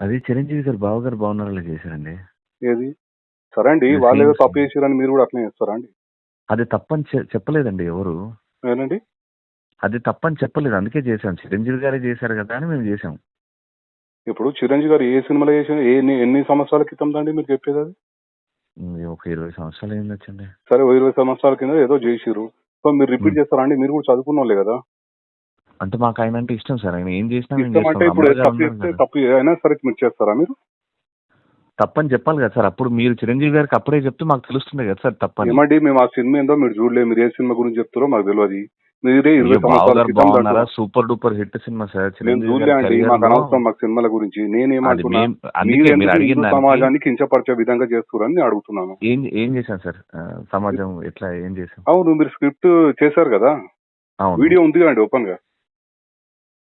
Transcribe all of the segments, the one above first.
అది చిరంజీవి గారు బావ గారు బాగున్నారా చేశారండి. ఏది? సరే అండి వాళ్ళు ఏదో తప్పు చేసారని మీరు కూడా అట్లనే చేస్తారా అండి? అది తప్పని చె- చెప్పలేదండి ఎవరు. ఏనండి అది తప్పని చెప్పలేదు అందుకే చేశాం. చిరంజీవి గారే చేశారు కదా అని మేము చేసాం ఇప్పుడు చిరంజీవి గారు ఏ సినిమాలో చేసిన ఏ ఎన్ని- ఎన్ని సంవత్సరాల క్రితం దండి మీరు చెప్పేది అది? ఒక ఇరవై సంవత్సరాలు అయింది వచ్చండి సరే ఓ ఇరవై సంవత్సరాల కింద ఏదో చేసిరు సో మీరు రిపీట్. చేస్తారా అండి? మీరు కూడా చదువుకున్న వాళ్ళే కదా. అంటే మాకు ఆయన అంటే ఇష్టం సార్. ఆయన ఏం చేసినా మేము ఇష్టం అంటే చేస్తాం. ఇప్పుడు అమ్మగారు తప్పు ఉన్నారు చేస్తే కదా. తప్పు అయినా సరే మీరు చేస్తారా మీరు? తప్పని చెప్పాలి కదా సార్. అప్పుడు మీరు చిరంజీవి గారికి అప్పుడే చెప్తే మాకు తెలుస్తుంది కదా సార్ తప్పని. ఏమండి మేము ఆ సినిమా ఏందో మీరు చూడలేదు. మీరు ఏ సినిమా గురించి చెప్తారో మాకు తెలియదు. మీరే ఇరవై అయ్యో, బావ సంవత్సరాల గారు క్రితం బాగున్నారా? దాంట్లో- super duper hit cinema sir. మేము చిరంజీవి చూడలే గారి అండి career మాకు లో అనవసరం మాకు సినిమాల గురించి. అది నేనేమంటున్నా మేం అందుకే మీరు మీరు ఎందుకు అడిగిన హిందూ దానికి సమాజాన్ని కించపరిచే విధంగా చేస్తున్నారని నేను అడుగుతున్నాను. ఏం ఏం చేశాం సార్? ఆ, సమాజం ఎట్లా ఏం చేశాం? అవును మీరు స్క్రిప్ట్ చేశారు కదా. అవును. వీడియో ఉంది కదండి ఓపెన్గా.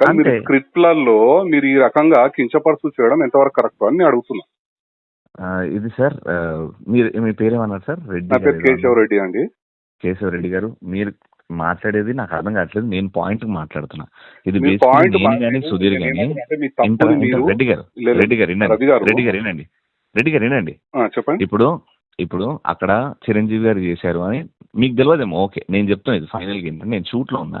కానీ మీరు. స్క్రిప్ట్లలో మీరు ఈ రకంగా కించపరుచు చేయడం ఎంతవరకు కరెక్ట్ అని నేను అడుగుతున్నా. ఇది సార్ మీరు మీ పేరేమన్నారు సార్? రెడ్డి నా పేరు గారు కేశవ్ రెడ్డి అండి. కేశవ్ రెడ్డి గారు మీరు మాట్లాడేది నాకు అర్థం కావట్లేదు నేను పాయింట్ మాట్లాడుతున్నా. ఇది మీ basically నేను కానీ సుధీర్ కానీ అంటే మీ ఇంటర్ తప్పుని మీరు రెడ్డి గారు లేదు, రెడ్డి గారు వినండి గారు. రెడ్డి గారు వినండి రెడ్డి గారు వినండి. ఆ, చెప్పండి. ఇప్పుడు ఇప్పుడు అక్కడ చిరంజీవి గారు చేశారు అని మీకు తెలియదేమో ఓకే నేను చెప్తాను ఇది ఫైనల్గా ఏంటంటే నేను షూట్లో ఉన్నా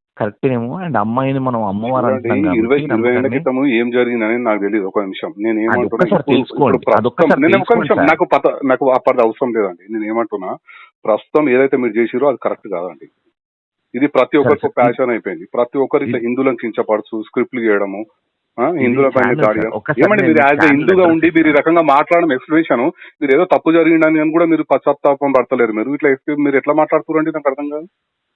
కరెక్ట్ ఏమో అండ్ అమ్మాయిని మనం అమ్మవారు ఇరవై ఇరవై క్రితం ఏం జరిగిందని నాకు తెలియదు ఒక నిమిషం. నేను ఏమంటున్నా. నాకు పత నాకు అప్పటి అవసరం లేదండి. నేను ఏమంటున్నా ప్రస్తుతం ఏదైతే మీరు చేసిరో అది కరెక్ట్ కాదండి. ఇది ప్రతి ఒక్కరికి ప్యాషన్ అయిపోయింది. ప్రతి ఒక్కరు ఇట్లా హిందువులను కించపరచు స్క్రిప్ట్లు చేయడము హిందువుల పైన దాడి ఏమండి మీరు యాజ్ హిందూగా ఉండి మీరు ఈ. రకంగా మాట్లాడడం ఎక్స్ప్లెనేషన్ మీరు ఏదో తప్పు జరిగిందని అని కూడా మీరు పశ్చాత్తాపం పడతలేరు మీరు. ఇట్లా మీరు ఎట్లా మాట్లాడుతున్నారండి నాకు అర్థం కాదు.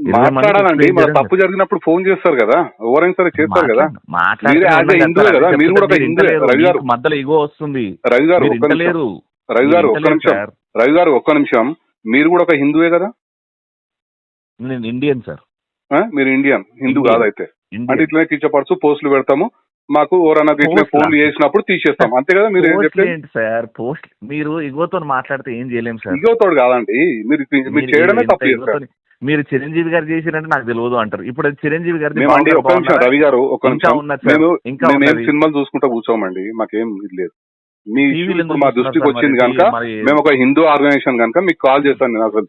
మాట్లాడాలండి. మన తప్పు జరిగినప్పుడు ఫోన్ చేస్తారు కదా. ఎవరైనా సరే చేస్తారు కదా. హిందువే కదా. మీరు కూడా ఒక హిందువే. రవి గారు. మధ్యలో ఇగో వస్తుంది. రవి గారు ఒక్క నిమిషం. రవి గారు ఒక్క నిమిషం. రవి గారు ఒక్క నిమిషం. మీరు కూడా ఒక హిందువే కదా? నేను ఇండియన్ సార్? మీరు ఇండియన్. హిందూ. కాదైతే. అంటే ఇట్లనే కించపరచు పోస్టులు పెడతాము. మాకు ఇట్లా పోస్టులా? ఫోన్లు చేసినప్పుడు తీసేస్తాం. అంతే కదా మీరు చెప్పలేదు సార్? పోస్ట్ మీరు ఇగోతో మాట్లాడితే ఏం చేయలేం సార్. ఇగోతోడు కాదండి. మీరు మీరు చేయడమే తప్పు చేస్తారు మీరు చిరంజీవి గారు చేసిరంటే నాకు తెలియదు అంటారు. ఇప్పుడు చిరంజీవి మేమండి బాగున్నారా, ఒక్క నిమిషం? రవి గారు ఇంకా నిమిషం. మేము ఇంకా. సినిమాలు చూసుకుంటా కూర్చోమండి. మాకేం ఇది లేదు. మీ ఇప్పుడు మా దృష్టికి వచ్చింది? కనుక మేము ఒక హిందూ ఆర్గనైజేషన్ కనుక మీకు కాల్ చేస్తాను నేను అసలు.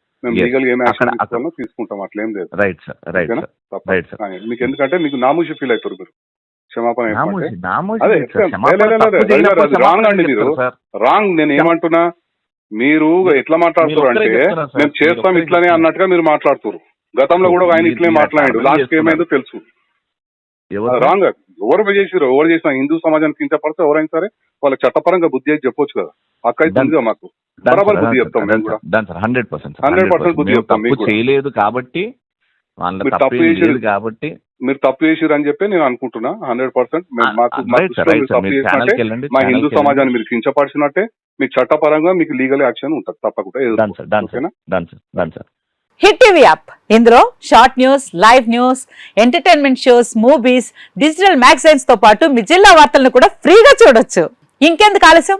మేము. లీగల్ ఏం అక్కడ- తీసుకుంటాం అట్లేం లేదు రైట్ సార్ రైట్ ఓకేనా? సార్ తప్ప. రైట్ సార్ కానీ మీకు ఎందుకంటే మీకు నామూషి ఫీల్ అవుతారు మీరు క్షమాపణ లేదు. లేదు, లేదు, లేదు, లేదు, wrong అండి మీరు. రాంగ్ నేను ఏమంటున్నా మీరు ఎట్లా మాట్లాడుతున్నారు అంటే. మేము చేస్తాం ఇట్లానే. అన్నట్టుగా మీరు మాట్లాడుతున్నారు గతంలో కూడా ఆయన ఇట్లే మాట్లాడాడు లాస్ట్. ఏమైందో తెలుసు? రాంగ్ ఎవరు చేసిరు ఎవరు చేసినా హిందూ సమాజానికి కించపడితే ఎవరైనా సరే వాళ్ళకి చట్టపరంగా బుద్ధి అయితే చెప్పొచ్చు కదా. ఉందిగా మాకు బరాబర్ సార్, బుద్ధి done చెప్తాం సార్, మేము done కూడా సార్, done సార్, 100% సార్, 100% 100% బుద్ధి మేము చెప్తాం తప్పు మీకు కూడా. చేయలేదు కాబట్టి వాళ్ళ తప్పు కాబట్టి మీరు తప్పు చేసిరు అని చెప్పి నేను అనుకుంటున్నా హండ్రెడ్ పర్సెంట్. మాకు మా హిందూ. సమాజాన్ని మీరు కించపరిచినట్టే మీకు చట్టపరంగా మీకు లీగల్ యాక్షన్ ఉంటుంది తప్పకుండా హిట్ టీవీ యాప్. ఇందులో short news live news entertainment shows movies digital మ్యాగజైన్స్తో పాటు మీ జిల్లా వార్తలను కూడా ఫ్రీగా చూడొచ్చు. ఇంకెందుకు ఆలస్యం?